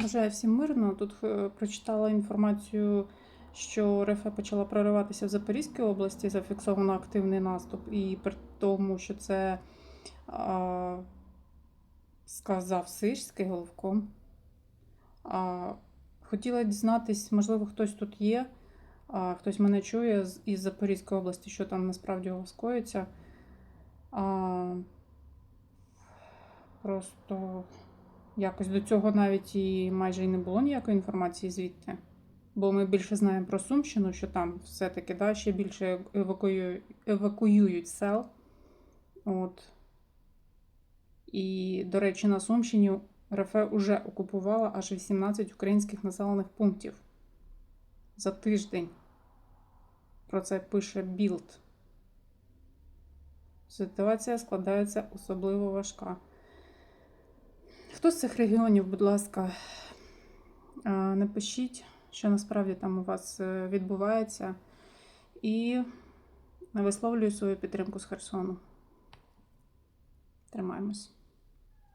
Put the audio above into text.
Бажаю всім мирно. Тут е, прочитала інформацію, що РФ почала прориватися в Запорізькій області, зафіксовано активний наступ, і при тому, що це а, сказав Сирський головком. А, хотіла дізнатись, можливо, хтось тут є, а, хтось мене чує із Запорізької області, що там насправді вас. А, просто якось до цього навіть і майже і не було ніякої інформації звідти. Бо ми більше знаємо про Сумщину, що там все-таки да, ще більше евакуюють, евакуюють сел. От. І, до речі, на Сумщині РФ вже окупувала аж 18 українських населених пунктів за тиждень. Про це пише Білд. Ситуація складається особливо важка. Хто з цих регіонів, будь ласка, е, напишіть, що насправді там у вас е, відбувається, і висловлюю свою підтримку з Херсону. Тримаємось.